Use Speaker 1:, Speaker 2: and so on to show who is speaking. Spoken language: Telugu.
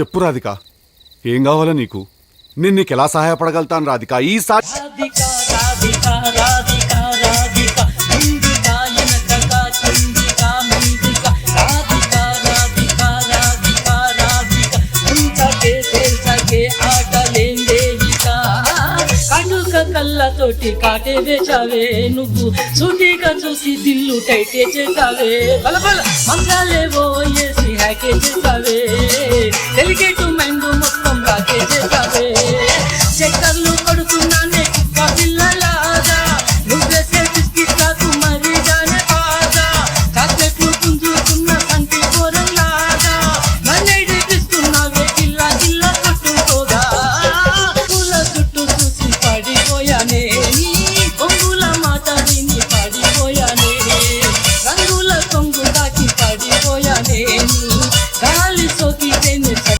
Speaker 1: చెప్పు రాధిక. ఏం కావాలా నీకు? నేను నీకు ఎలా సహాయపడగలుగుతాను రాధిక? ఈసారి
Speaker 2: రాధిక కళ్ళతోటి కాటే వేచావే నువ్వు. సూటిగా చూసి దిల్లు టైటే చేసావే బల బల. మంగాలేవో ఏసి హ్యాకే చేసావే టికెట్ మెందు మొత్తం రాకే చేస్తావే చక్కర్లు కొడుతున్నాను